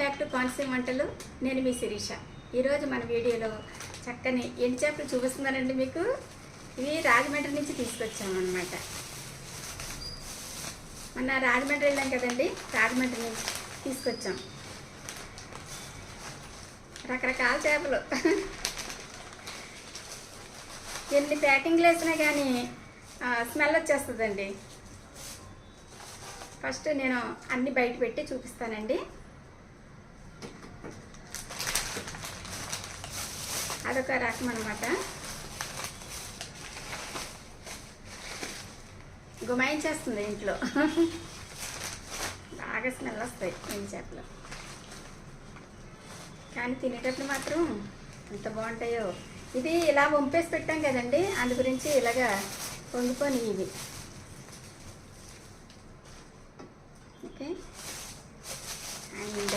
Back to కాన్సీమ్ వంటలు. నేను మీ శిరీష. ఈరోజు మన వీడియోలో చక్కని ఎండు చేపలు చూపిస్తున్నానండి మీకు. ఇవి రాజమండ్రి నుంచి తీసుకొచ్చామన్నమాట. మొన్న రాజమండ్రి వెళ్ళాం కదండి రాజమండ్రి నుంచి తీసుకొచ్చాం. రకరకాల చేపలు. ఎన్ని ప్యాకింగ్లు వేసినా కానీ స్మెల్ వచ్చేస్తుందండి. ఫస్ట్ నేను అన్ని బయట పెట్టి చూపిస్తానండి. అదొక రకం అనమాట గుమాయించేస్తుంది ఇంట్లో? బాగా స్మెల్ వస్తాయి ఏం చేపలు కానీ తినేటప్పుడు మాత్రం ఎంత బాగుంటాయో. ఇది ఇలా వంపేసి పెట్టాం కదండి అందు గురించి ఇలాగా వండుకొని ఇవి. ఓకే. అండ్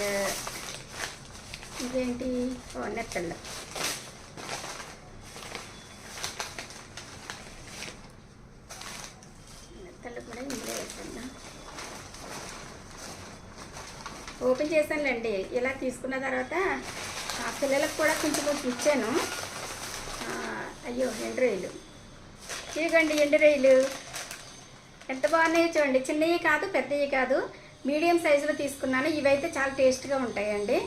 ఇదేంటి? ఓ నెత్తళ్ళు కూడా ఇందులో వేస్తాను ఓపెన్ చేశానులేండి. ఇలా తీసుకున్న తర్వాత ఆ పిల్లలకు కూడా కొంచెం కొంచెం ఇచ్చాను. అయ్యో ఎండు ఇదిగోండి ఎండు ఎంత బాగున్నాయో చూడండి. చిన్నవి కాదు పెద్దవి కాదు. మీడియం సైజులో తీసుకున్నాను. ఇవైతే చాలా టేస్ట్గా ఉంటాయండి.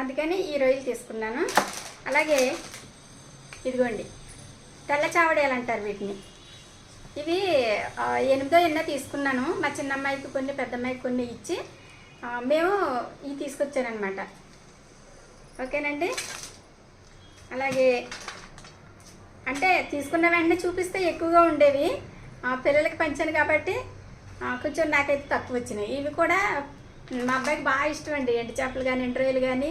అందుకని ఈ రొయ్యలు తీసుకున్నాను. అలాగే ఇదిగోండి. తెల్ల చావడేలు అంటారు వీటిని. ఇవి ఎనిమిదో ఎన్నో తీసుకున్నాను. మా చిన్న అమ్మాయికి కొన్ని పెద్ద అమ్మాయికి కొన్ని ఇచ్చి మేము ఇవి తీసుకొచ్చానమాట ఓకేనండి? అలాగే అంటే తీసుకున్న వెంటనే చూపిస్తే ఎక్కువగా ఉండేవి. పిల్లలకి పంచాను కాబట్టి కొంచెం నాకైతే తక్కువ వచ్చినాయి ఇవి కూడా మా అబ్బాయికి బాగా ఇష్టం అండి ఎండు చేపలు కానీ ఎండు రొయ్యలు కానీ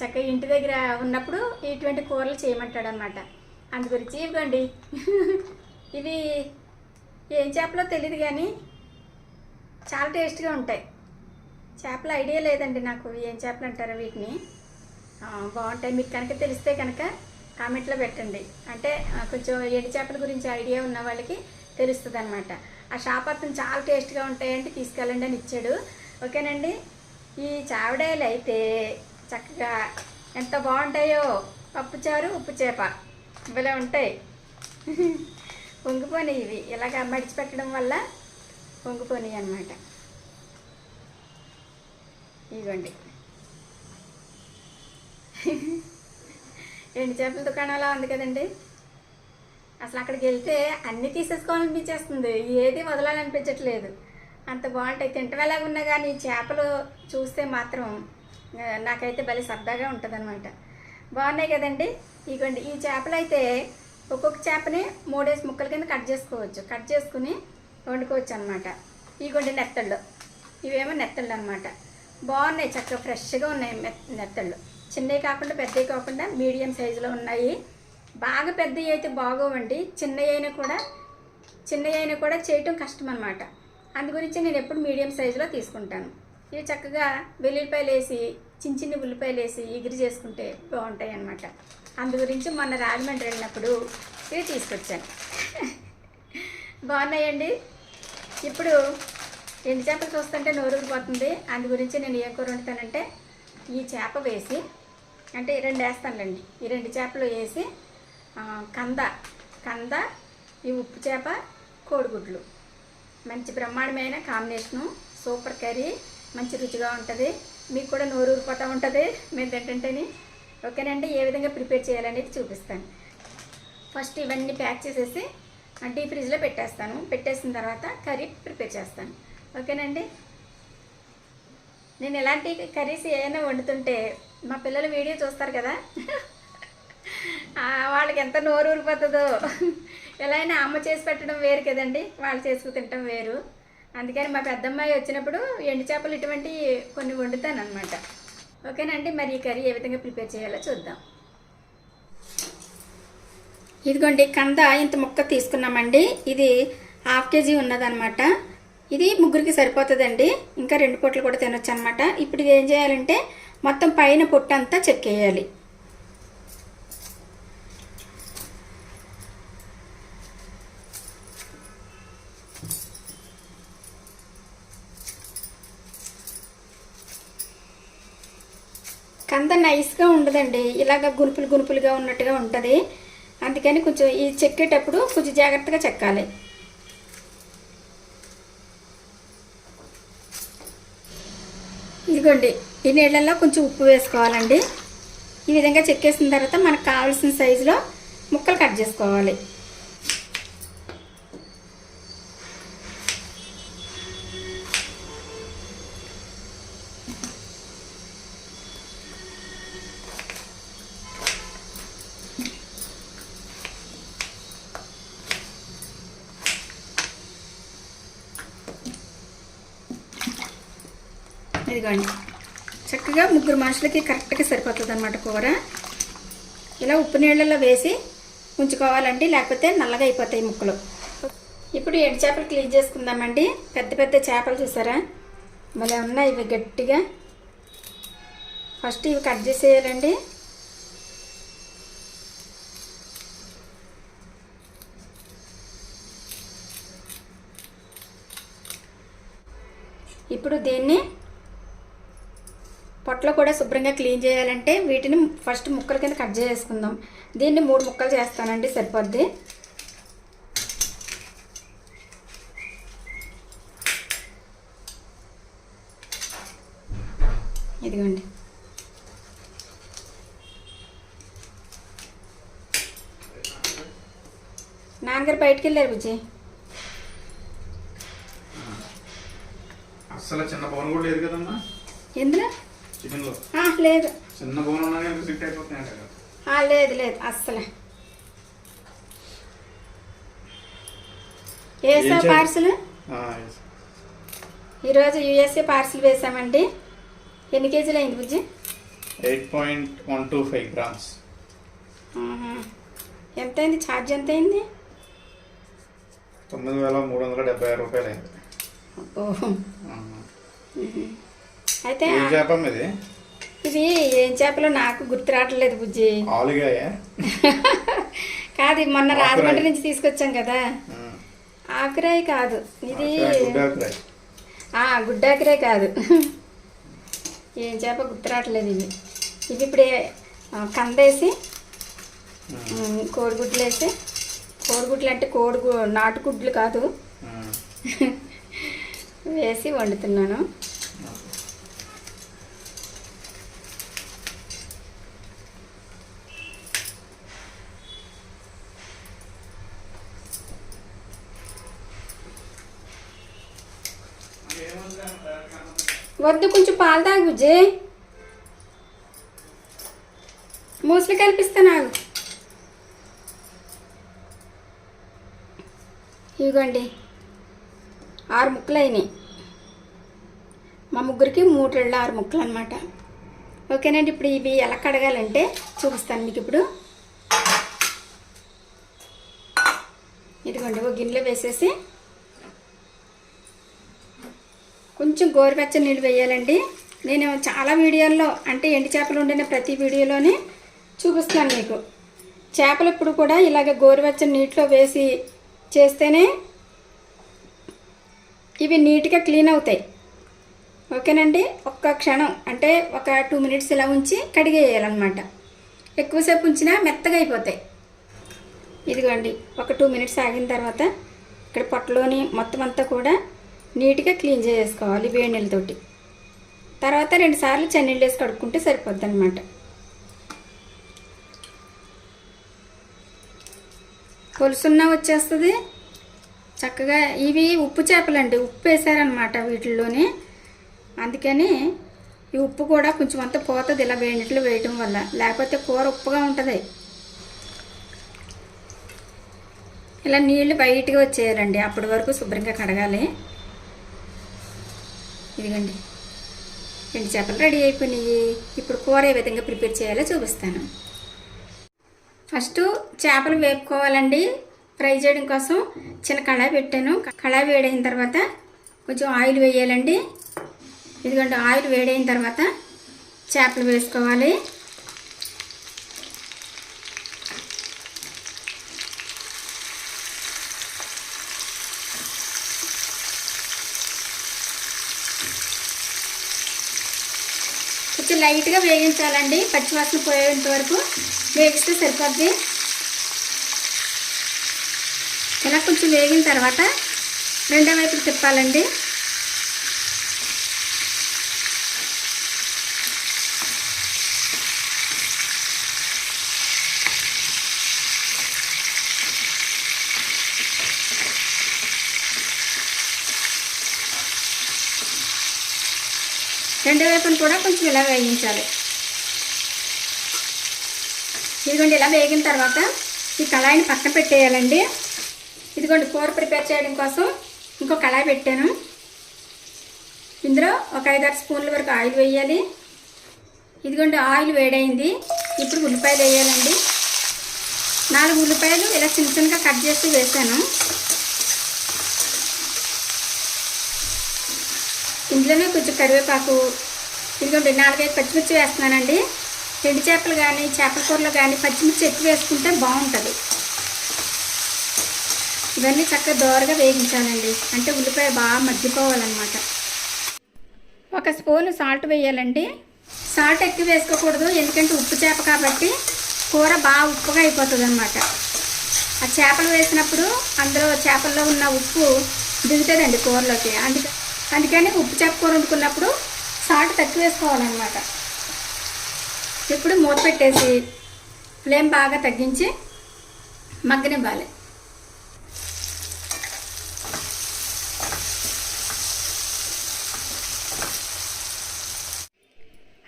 చక్కగా ఇంటి దగ్గర ఉన్నప్పుడు ఇటువంటి కూరలు చేయమంటాడు అనమాట అందు గురించి ఇవ్వండి. ఇవి ఏం చేపలో తెలియదు కానీ చాలా టేస్ట్గా ఉంటాయి. చేపల ఐడియా లేదండి నాకు. ఏం చేపలు అంటారో వీటిని? బాగుంటాయి. మీకు కనుక తెలిస్తే కనుక కామెంట్లో పెట్టండి. అంటే కొంచెం ఎండు చేపల గురించి ఐడియా ఉన్న వాళ్ళకి తెలుస్తుంది అనమాట ఆ షాప్ అతను చాలా టేస్ట్గా ఉంటాయంటే తీసుకెళ్ళండి అని ఇచ్చాడు. ఓకేనండి? ఈ చావడాయలు అయితే చక్కగా ఎంత బాగుంటాయో? పప్పుచారు ఉప్పు చేప. ఇవలే ఉంటాయి. పొంగిపోయి ఇవి. ఇలాగ మడిచి పెట్టడం వల్ల పొంగిపోయి అనమాట ఇదిగోండి. రెండు చేపల దుకాణంలో ఉంది కదండి. అసలు అక్కడికి వెళ్తే అన్నీ తీసేసుకోవాలనిపించేస్తుంది. ఏది వదలాలనిపించట్లేదు. అంత బాగుంటాయి. తింటవేలాగా ఉన్నా కానీ చేపలు చూస్తే మాత్రం నాకైతే భలే సరదాగా ఉంటుందన్నమాట. బాగున్నాయి కదండి. ఇగోండి ఈ చేపలు అయితే ఒక్కొక్క చేపని మూడేసి ముక్కల కింద కట్ చేసుకోవచ్చు. కట్ చేసుకుని వండుకోవచ్చు అనమాట ఇగోండి నెత్తళ్ళు. ఇవేమో నెత్తళ్ళు అనమాట బాగున్నాయి చక్కగా ఫ్రెష్గా ఉన్నాయి నెత్తళ్ళు చిన్నవి కాకుండా పెద్దవి కాకుండా మీడియం సైజులో ఉన్నాయి. బాగా పెద్దవి అయితే బాగోవండి. చిన్నవి అయినా కూడా చిన్నవి అయినా కూడా చేయటం కష్టం అనమాట అందు గురించి నేను ఎప్పుడు మీడియం సైజులో తీసుకుంటాను. ఇవి చక్కగా వెల్లుల్లిపాయలు వేసి చిన్న చిన్న ఉల్లిపాయలు వేసి ఎగిరి చేసుకుంటే బాగుంటాయి అనమాట అందు గురించి మొన్న రాజమండ్రి వెళ్ళినప్పుడు ఇవి తీసుకొచ్చాను. బాగున్నాయండి? ఇప్పుడు ఎండు చేపలు చూస్తుంటే నోరూరిపోతుంది అందు గురించి నేను ఏ కూర వండుతానంటే ఈ చేప వేసి అంటే ఈ రెండు వేస్తానులేండి. ఈ రెండు చేపలు వేసి కంద కంద ఈ ఉప్పు చేప కోడిగుడ్లు. మంచి బ్రహ్మాండమైన కాంబినేషను సూపర్ కర్రీ మంచి రుచిగా ఉంటుంది. మీకు కూడా నోరు ఊరిపోతూ ఉంటుంది. మేము తింటుంటేని. ఓకేనండి? ఏ విధంగా ప్రిపేర్ చేయాలనేది చూపిస్తాను. ఫస్ట్ ఇవన్నీ ప్యాక్ చేసేసి డీప్ ఫ్రిడ్జ్లో పెట్టేస్తాను. పెట్టేసిన తర్వాత కర్రీ ప్రిపేర్ చేస్తాను. ఓకేనండి. నేను ఎలాంటి కర్రీస్ ఏమైనా వండుతుంటే మా పిల్లలు వీడియో చూస్తారు కదా. వాళ్ళకి ఎంత నోరు ఊరిపోతుందో. ఎలా అయినా అమ్మ చేసి పెట్టడం వేరు కదండి. వాళ్ళు చేసుకు తినటం వేరు. అందుకని మా పెద్దమ్మాయి వచ్చినప్పుడు ఎండు చేపలు ఇటువంటి కొన్ని వండుతాను అనమాట ఓకేనండి మరి ఈ కర్రీ ఏ విధంగా ప్రిపేర్ చేయాలో చూద్దాం. ఇదిగోండి కంద ఇంత ముక్క తీసుకున్నామండి. ఇది హాఫ్ కేజీ ఉన్నదనమాట ఇది ముగ్గురికి సరిపోతుందండి. ఇంకా రెండు పొట్లు కూడా తినొచ్చు అనమాట ఇప్పుడు ఇది ఏం చేయాలంటే మొత్తం పైన పొట్టు అంతా చెక్కేయాలి కంద నైస్గా ఉండదండి. ఇలాగ గునుపులు గునుపులుగా ఉన్నట్టుగా ఉంటుంది. అందుకని కొంచెం ఈ చెక్కేటప్పుడు కొంచెం జాగ్రత్తగా చెక్కాలి. ఇదిగోండి ఈ నీళ్ళల్లో కొంచెం ఉప్పు వేసుకోవాలండి. ఈ విధంగా చెక్కేసిన తర్వాత మనకు కావాల్సిన సైజులో ముక్కలు కట్ చేసుకోవాలి. ఇదిగోండి. చక్కగా ముగ్గురు మనుషులకి కరెక్ట్గా సరిపోతుంది అనమాట కూర. ఇలా ఉప్పు నీళ్ళల్లో వేసి ఉంచుకోవాలండి లేకపోతే నల్లగా అయిపోతాయి ముక్కలు. ఇప్పుడు ఎండు చేపలు క్లీన్ చేసుకుందామండి. పెద్ద పెద్ద చేపలు చూసారా? భలే ఉన్నాయి ఇవి గట్టిగా. ఫస్ట్ ఇవి కట్ చేసేయాలండి. ఇప్పుడు దీన్ని పొట్టలో కూడా శుభ్రంగా క్లీన్ చేయాలంటే వీటిని ఫస్ట్ ముక్కల కింద కట్ చేసుకుందాం. దీన్ని మూడు ముక్కలు చేస్తానండి సరిపోద్ది. ఇదిగోండి. నాన్నగారు బయటికి వెళ్ళారు బుజ్జి. అస్సలు చిన్న బౌన్ కూడా లేదు కదమ్మా ఎందులో? చికెన్లో ఆ, లేదు. చిన్న బౌన్ కదా లేదు లేదు అస్సలే. ఏసా? పార్సల్. ఈరోజు యూఎస్ఏ పార్సల్ వేసామండి. ఎన్ని కేజీలు అయింది బుజ్జి? Eight point one two five grams. ఎంత అయింది ఛార్జ్ ఎంత అయింది తొమ్మిది వేల మూడు వందల డెబ్బై ఆరు రూపాయలు అయింది. అయితే ఏం చేప ఇది ఇది ఏం చేపలో నాకు గుర్తు రావట్లేదు బుజ్జి. ఆలుగాయ? కాదు మొన్న. రాజమండ్రి నుంచి తీసుకొచ్చాం కదా. ఆకురాయి కాదు. ఇది గుడ్డాకురాయ్. కాదు. ఏం చేప గుర్తు రావట్లేదు ఇది. ఇవి ఇప్పుడు కందేసి కోడిగుడ్లు వేసి కోడిగుడ్లు అంటే కోడి గు- నాటుగుడ్లు కాదు. వేసి వండుతున్నాను. వద్దు కొంచెం పాలు తాగు బుజ్జి. మూసలు కల్పిస్తా నాకు ఇదిగోండి ఆరు ముక్కలు అయినాయి. మా ముగ్గురికి మూడు ఆరు ముక్కలు అనమాట ఓకేనండి ఇప్పుడు ఇవి ఎలా కడగాలంటే చూపిస్తాను మీకు ఇప్పుడు. ఇదిగోండి ఒక గిన్నెలో వేసేసి కొంచెం గోరువెచ్చని నీళ్ళు వేయాలండి. నేను చాలా వీడియోల్లో అంటే ఎండి చేపలు ఉండిన ప్రతి వీడియోలోనే చూపిస్తాను మీకు. చేపలు ఇప్పుడు కూడా ఇలాగ గోరువెచ్చని నీటిలో వేసి చేస్తేనే ఇవి నీట్గా క్లీన్ అవుతాయి. ఓకేనండి? ఒక్క క్షణం అంటే ఒక టూ మినిట్స్ ఇలా ఉంచి కడిగేయాలన్నమాట. ఎక్కువసేపు ఉంచినా మెత్తగా అయిపోతాయి. ఇదిగోండి ఒక టూ మినిట్స్ ఆగిన తర్వాత ఇక్కడ పొట్టలోని మొత్తం అంతా కూడా నీట్గా క్లీన్ చేసుకోవాలి వేడి నీళ్ళతోటి. తర్వాత రెండు సార్లు చన్నీళ్ళు వేసి కడుక్కుంటే సరిపోద్ది అనమాట కొలుసున్నా వచ్చేస్తుంది. చక్కగా ఇవి ఉప్పు చేపలండి ఉప్పు వేసారనమాట వీటిల్లోనే. అందుకని ఈ ఉప్పు కూడా కొంచెం అంత పోతుంది ఇలా వేడి వేయటం వల్ల. లేకపోతే కూర ఉప్పుగా ఉంటుంది. ఇలా నీళ్ళు బయటగా వచ్చేయాలండి. అప్పటి వరకు శుభ్రంగా కడగాలి. ఇదిగండి. రెండు చేపలు రెడీ అయిపోయినాయి. ఇప్పుడు కూర ఏ విధంగా ప్రిపేర్ చేయాలో చూపిస్తాను. ఫస్ట్ చేపలు వేపుకోవాలండి. ఫ్రై చేయడం కోసం చిన్న కళాయి పెట్టాను. కళాయి వేడైన తర్వాత కొంచెం ఆయిల్ వేయాలండి. ఇదిగోండి ఆయిల్ వేడైన తర్వాత చేపలు వేసుకోవాలి. లైట్గా వేగించాలండి పచ్చివాసన పోయేంత వరకు వేగిస్తే సరిపోద్ది. ఇలా కొంచెం వేగిన తర్వాత రెండో వైపు తిప్పాలండి. రెండో వైపును కూడా కొంచెం ఇలా వేయించాలి. ఇదిగోండి ఇలా వేగిన తర్వాత ఈ కళాయిని పక్కన పెట్టేయాలండి. ఇదిగోండి కూర ప్రిపేర్ చేయడం కోసం ఇంకో కళాయి పెట్టాను. ఇందులో ఒక ఐదారు స్పూన్ల వరకు ఆయిల్ వేయాలి. ఇదిగోండి ఆయిల్ వేడైంది. ఇప్పుడు ఉల్లిపాయలు వేయాలండి. నాలుగు ఉల్లిపాయలు ఇలా చిన్న చిన్నగా కట్ చేసి వేసాను. ఇందులోనే కొంచెం కరివేపాకు ఇదిగోండి నాలుగైదు పచ్చిమిర్చి వేస్తున్నానండి. ఎండు చేపలు కానీ చేపల కూరలో కానీ పచ్చిమిర్చి ఎక్కువ వేసుకుంటే బాగుంటుంది. ఇవన్నీ చక్కగా దోరగా వేగించాలండి అంటే ఉల్లిపాయ బాగా మగ్గిపోవాలన్నమాట. ఒక స్పూన్ సాల్ట్ వేయాలండి. సాల్ట్ ఎక్కువ వేసుకోకూడదు ఎందుకంటే ఉప్పు చేప కాబట్టి కూర బాగా ఉప్పుగా అయిపోతుంది అనమాట ఆ చేపలు వేసినప్పుడు అందులో చేపల్లో ఉన్న ఉప్పు దిగుతుందండి కూరలోకి. అందుకని అందుకని ఉప్పు చేప కూర వండుకున్నప్పుడు సాల్ట్ తక్కువ వేసుకోవాలన్నమాట ఇప్పుడు మూత పెట్టేసి ఫ్లేమ్ బాగా తగ్గించి మగ్గనివ్వాలి.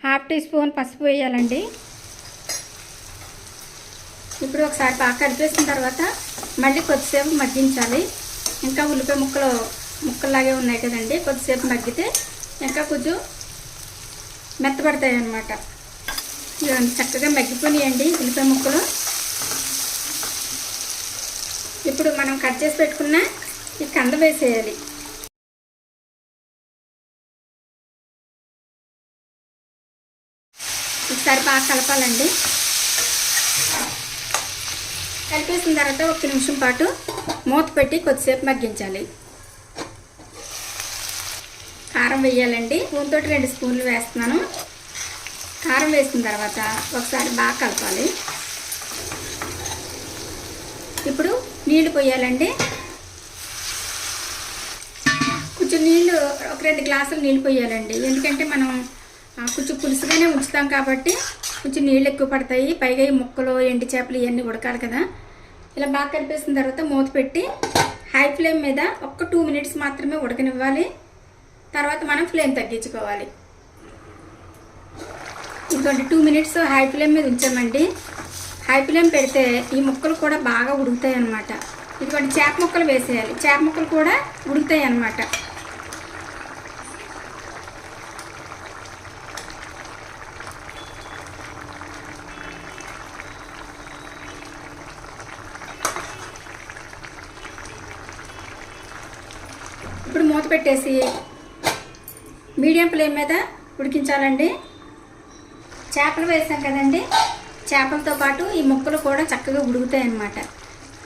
హాఫ్ టీ స్పూన్ పసుపు వేయాలండి. ఇప్పుడు ఒకసారి బాగా కలిపేసిన తర్వాత మళ్ళీ కొద్దిసేపు మగ్గించాలి. ఇంకా ఉల్లిపాయ ముక్కలు ముక్కలాగే ఉన్నాయి కదండి కొద్దిసేపు మగ్గితే ఇంకా కొంచెం మెత్తపడతాయి అన్నమాట చక్కగా మగ్గిపోయినాయండి ఉల్లిపాయ ముక్కలు. ఇప్పుడు మనం కట్ చేసి పెట్టుకున్న ఈ కంద వేసేయాలి. ఒకసారి బాగా కలపాలండి. కలిపేసిన తర్వాత ఒక నిమిషం పాటు మూత పెట్టి కొద్దిసేపు మగ్గించాలి. కారం వేయాలండి. స్పూన్తో రెండు స్పూన్లు వేస్తున్నాను. కారం వేసిన తర్వాత ఒకసారి బాగా కలపాలి. ఇప్పుడు నీళ్ళు పోయాలండి. కొంచెం నీళ్ళు ఒక రెండు గ్లాసులు నీళ్ళు పోయాలండి. ఎందుకంటే మనం కొంచెం పులుసుగానే ఉంచుతాం కాబట్టి కొంచెం నీళ్ళు ఎక్కువ పడతాయి. పైగా ఈ ముక్కలు ఎండి చేపలు ఇవన్నీ ఉడకాలి కదా. ఇలా బాగా కలిపేసిన తర్వాత మూత పెట్టి హై ఫ్లేమ్ మీద ఒక్క టూ మినిట్స్ మాత్రమే ఉడకనివ్వాలి. తర్వాత మనం ఫ్లేమ్ తగ్గించుకోవాలి. ఇదిగోండి టూ మినిట్స్ హై ఫ్లేమ్ మీద ఉంచామండి. హై ఫ్లేమ్ పెడితే ఈ ముక్కలు కూడా బాగా ఉడుకుతాయి అన్నమాట. ఇదిగోండి చేప ముక్కలు వేసేయాలి. చేప ముక్కలు కూడా ఉడుకుతాయి అన్నమాట. ఇప్పుడు మూత పెట్టేసి మీడియం ఫ్లేమ్ మీద ఉడికించాలండి. చేపలు వేసాం కదండి. చేపలతో పాటు ఈ ముక్కలు కూడా చక్కగా ఉడుకుతాయి అన్నమాట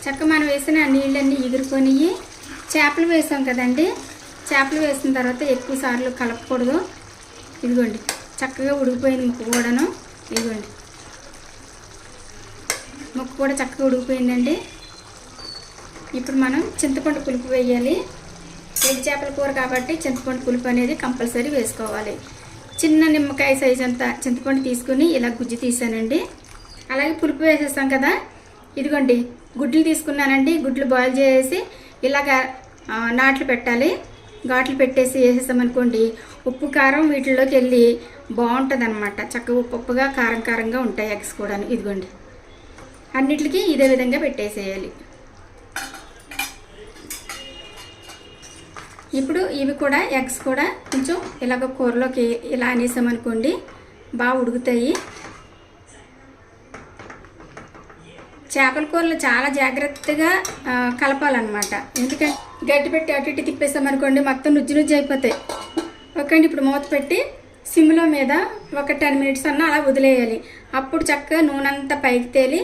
చక్క మనం వేసిన నీళ్ళన్నీ ఎగురుకొని చేపలు వేసాం కదండి. చేపలు వేసిన తర్వాత ఎక్కువ సార్లు కలపకూడదు. ఇదిగోండి చక్కగా ఉడికిపోయింది ముక్క కూడాను. ఇదిగోండి. ముక్క కూడా చక్కగా ఉడికిపోయిందండి. ఇప్పుడు మనం చింతపండు పులుపు వేయాలి. ఎండు చేపల కూర కాబట్టి చింతపండు పులుపు అనేది కంపల్సరీ వేసుకోవాలి. చిన్న నిమ్మకాయ సైజ్ అంత చింతపండు తీసుకుని ఇలా గుజ్జు తీసానండి. అలాగే పులుపు వేసేస్తాం కదా. ఇదిగోండి గుడ్లు తీసుకున్నానండి. గుడ్లు బాయిల్ చేసి ఇలాగ నాట్లు పెట్టాలి. ఘాట్లు పెట్టేసి వేసేసామనుకోండి ఉప్పు కారం వీటిల్లోకి వెళ్ళి బాగుంటుంది అనమాట చక్కగా ఉప్పు ఉప్పుగా కారం కారంగా ఉంటాయి ఎగ్స్ కూడా ఇదిగోండి. అన్నిటికీ ఇదే విధంగా పెట్టేసేయాలి. ఇప్పుడు ఇవి కూడా ఎగ్స్ కూడా కొంచెం ఇలాగ కూరలోకి ఇలా అనేసామనుకోండి బాగా ఉడుకుతాయి. చేపల కూరలు చాలా జాగ్రత్తగా కలపాలన్నమాట. ఎందుకంటే గట్టి పెట్టి అటు ఇటు తిప్పేసామనుకోండి మొత్తం నుజ్జు నుజ్జు అయిపోతాయి. ఓకే అండి ఇప్పుడు మూత పెట్టి సిమ్లో మీద ఒక టెన్ మినిట్స్ అన్న అలా వదిలేయాలి. అప్పుడు చక్కగా నూనె అంతా పైకి తేలి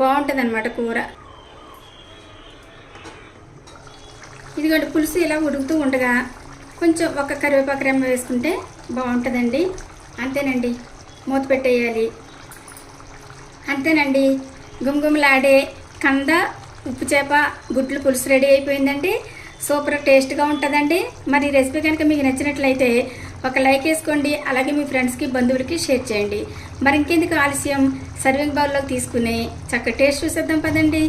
బాగుంటుంది అనమాట కూర. ఇదిగోండి పులుసు ఇలా ఉడుకుతూ ఉండగా కొంచెం ఒక కరివేపాకు రెమ్మ వేసుకుంటే బాగుంటుందండి. అంతేనండి మూత పెట్టేయాలి. అంతేనండి గుమగుమలాడే కంద ఉప్పు చేప గుడ్లు పులుసు రెడీ అయిపోయిందండి. సూపర్ టేస్ట్గా ఉంటుందండి. మరి రెసిపీ కనుక మీకు నచ్చినట్లయితే ఒక లైక్ వేసుకోండి అలాగే మీ ఫ్రెండ్స్కి బంధువులకి షేర్ చేయండి. మరి ఇంకెందుకు ఆలస్యం? సర్వింగ్ బౌల్లోకి తీసుకుని చక్క టేస్ట్ చూసేద్దాం పదండి.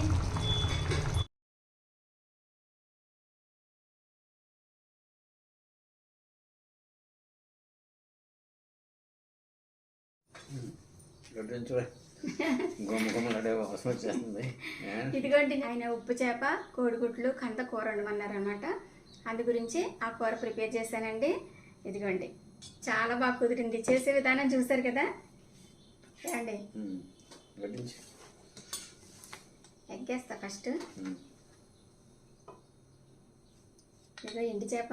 గుడ్డించు గుమ్మ గుమ్మలాడే వాసన వచ్చేస్తుంది. ఏ? ఇదిగోండి. ఆయన ఉప్పు చేప కోడిగుడ్లు కంద కూర వండమన్నారనమాట అందు గురించి ఆ కూర ప్రిపేర్ చేశానండి. ఇదిగోండి. చాలా బాగా కుదిరింది. చేసే విధానం చూసారు కదా. గుడ్డించు ఎగ్గేస్తా ఫస్ట్. ఇదిగో ఎండి చేప.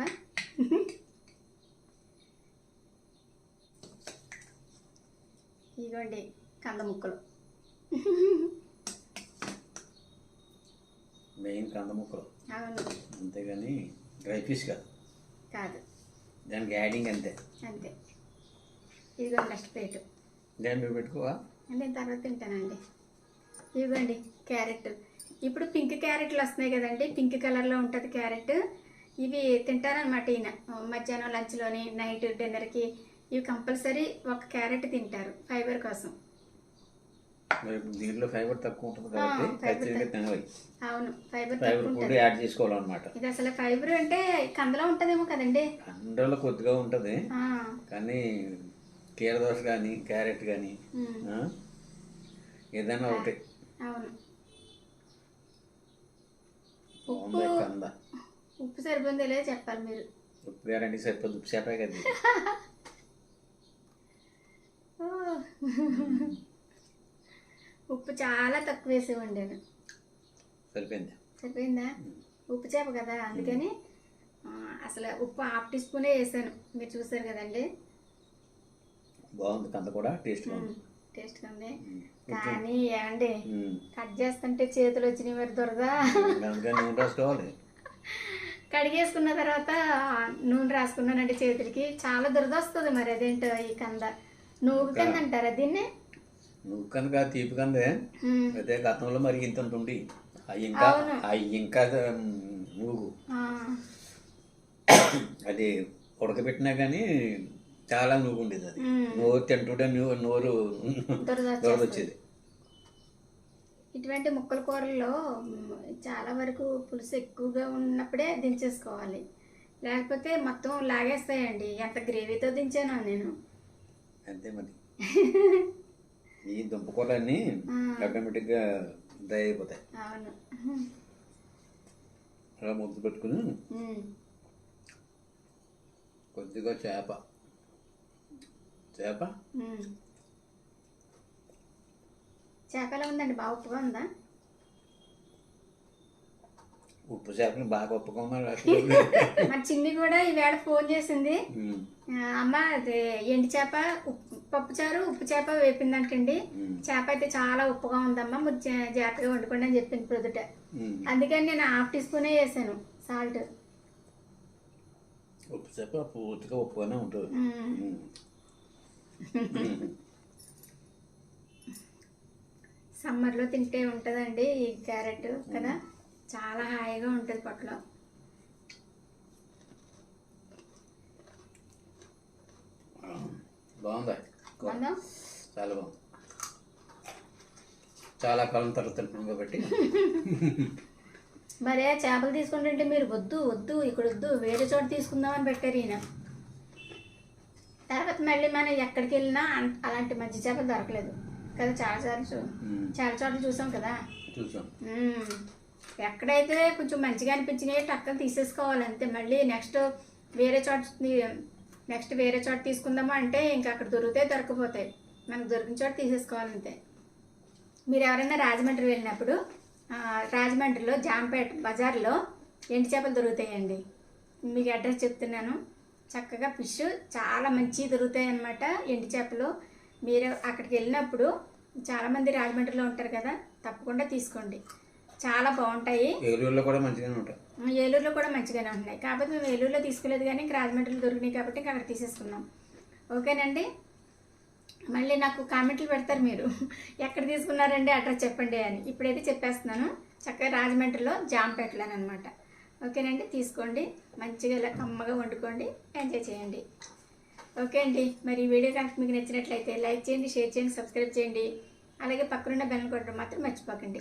ఇదిగోండి. కంద ముక్కలు మెయిన్ కంద ముక్కలు అవును. అంతేగాని డ్రై ఫిష్ కాదు. కాదు. దానికి యాడింగ్ అంతే. అంతే. ఇదిగోండి నెక్స్ట్ ప్లేట్. దాన్ని పెట్టుకోవా? నేను తర్వాత తింటానండి. ఇదిగోండి క్యారెట్. ఇప్పుడు పింక్ క్యారెట్లు వస్తున్నాయి కదండి పింక్ కలర్లో ఉంటుంది క్యారెట్. ఇవి తింటారనమాట ఈయన. మధ్యాహ్నం లంచ్లోని నైట్ డిన్నర్కి ఇవి కంపల్సరీ ఒక క్యారెట్ తింటారు ఫైబర్ కోసం. దీంట్లో ఫైబర్ తక్కువ ఉంటుంది కాబట్టి ఫైబర్ ఖచ్చితంగా తినాలి అవును ఫైబర్ ఫైబర్ ఫుడ్ యాడ్ చేసుకోవాలన్నమాట. ఇది అసలు ఫైబర్ అంటే కందలో ఉంటుందేమో కదండి. కండలో కొద్దిగా ఉంటుంది. కానీ కీరదోస కానీ క్యారెట్ కానీ? ఏదైనా ఒకటి. అవును. బాగుంది కంద ఉప్పు సరిపోయిందో లేదో చెప్పాలి మీరు. ఉప్పు గ్యారంటీ సరిపోద్ది ఉప్పు చేపే కదా. ఉప్పు చాలా తక్కువ వేసి వండాను సరిపోయింది? సరిపోయిందా ఉప్పు చేప కదా అందుకని అసలు ఉప్పు హాఫ్ టీ స్పూనే వేసాను. మీరు చూసారు కదండి? బాగుంది కంద కూడా ఉంది. ఉమ్. కానీ ఏమండి. కట్ చేస్తుంటే చేతులు వచ్చినాయి మరి దురద. కడిగేసుకున్న తర్వాత నూనె రాసుకున్నానండి చేతులకి. చాలా దురద వస్తుంది మరి అదేంటో ఈ కంద. నువ్వు కంద అంటారా దీన్ని? నువ్వు కనుక తీపి కందే అయితే గతంలో మరి ఇంత ఉండి అవి ఇంకా. అవి ఇంకా మూగు. అది ఉడకబెట్టినా కానీ చాలా నూగు ఉండేది అది నోరు తింటుంటే నూ- నోరు దురద దొరద వచ్చేస్తుంది. వచ్చేది ఇటువంటి ముక్కల కూరల్లో చాలా వరకు పులుసు ఎక్కువగా ఉన్నప్పుడే దించేసుకోవాలి. లేకపోతే మొత్తం లాగేస్తాయండి. ఎంత గ్రేవీతో దించానో నేను. అంతే మరి. ఈ దుంపకూరలన్నీ. ఆటోమేటిక్గా డ్రై అయిపోతాయి. అలా ముద్దు పెట్టుకుని కొద్దిగా చేప. చేప? మ్. చేప ఎలా ఉందండి బాగా ఉప్పుగా ఉందా? ఉప్పు చేపని బాగా ఒప్పుకోమని మా చిన్ని కూడా ఈవేళ ఫోన్ చేసింది. అమ్మ అది ఎండి చేప ఉప్పు పప్పు చారు ఉప్పు చేప వేపిందంటండి. చేప అయితే చాలా ఉప్పుగా ఉందమ్మా మీరు జాగ్రత్తగా వండుకోండి అని చెప్పింది ప్రొద్దుట. అందుకని నేను హాఫ్ టీ స్పూనే వేసాను సాల్ట్. ఉప్పు చేప పూర్తిగా ఉప్పుగానే ఉంటుంది. సమ్మర్లో తింటే ఉంటుందండి ఈ క్యారెట్ కదా. చాలా హాయిగా ఉంటుంది పొట్టలో బాగుందా? చాలా బాగుంది. చాలా కాలం తర్వాత తింటున్నాం కాబట్టి. మరే చేపలు తీసుకుంటుంటే మీరు వద్దు వద్దు ఇక్కడ వద్దు వేరే చోట తీసుకుందామని పెట్టారు ఈయన. తర్వాత మళ్ళీ మనం ఎక్కడికి వెళ్ళినా అలాంటి మంచి చేపలు దొరకలేదు. కదా చాలా సార్లు. చాలా చోట్ల చూసాం కదా? చూసాం. ఎక్కడైతే కొంచెం మంచిగా అనిపించినాయి టక్కన తీసేసుకోవాలి అంతే. మళ్ళీ నెక్స్ట్ వేరే చోట నెక్స్ట్ వేరే చోట తీసుకుందామా అంటే ఇంకా అక్కడ దొరికితే దొరకపోతాయి. మనకు దొరికిన చోట తీసేసుకోవాలంతే మీరు ఎవరైనా రాజమండ్రి వెళ్ళినప్పుడు రాజమండ్రిలో జాంపేట బజార్లో ఎండు చేపలు దొరుకుతాయండి. మీకు అడ్రస్ చెప్తున్నాను. చక్కగా ఫిష్ చాలా మంచి దొరుకుతాయి అన్నమాట ఎండు చేపలు. మీరు అక్కడికి వెళ్ళినప్పుడు చాలామంది రాజమండ్రిలో ఉంటారు కదా తప్పకుండా తీసుకోండి. చాలా బాగుంటాయి. ఏలూరులో కూడా మంచిగానే ఉంటాయి. ఏలూరులో కూడా మంచిగానే ఉన్నాయి కాకపోతే మేము ఏలూరులో తీసుకోలేదు కానీ ఇంకా రాజమండ్రిలో దొరికినాయి కాబట్టి ఇంకా అక్కడ తీసేసుకున్నాం. ఓకేనండి? మళ్ళీ నాకు కామెంట్లు పెడతారు మీరు. ఎక్కడ తీసుకున్నారండి అడ్రస్ చెప్పండి అని. ఇప్పుడైతే చెప్పేస్తున్నాను. చక్కగా రాజమండ్రిలో జాంపేటలో అనమాట ఓకేనండి? తీసుకోండి. మంచిగా ఇలా కమ్మగా వండుకోండి. ఎంజాయ్ చేయండి. ఓకే అండి. మరి ఈ వీడియో కనుక మీకు నచ్చినట్లయితే లైక్ చేయండి షేర్ చేయండి సబ్స్క్రైబ్ చేయండి. అలాగే పక్కనున్న బెల్ కొట్టడం మాత్రం మర్చిపోకండి.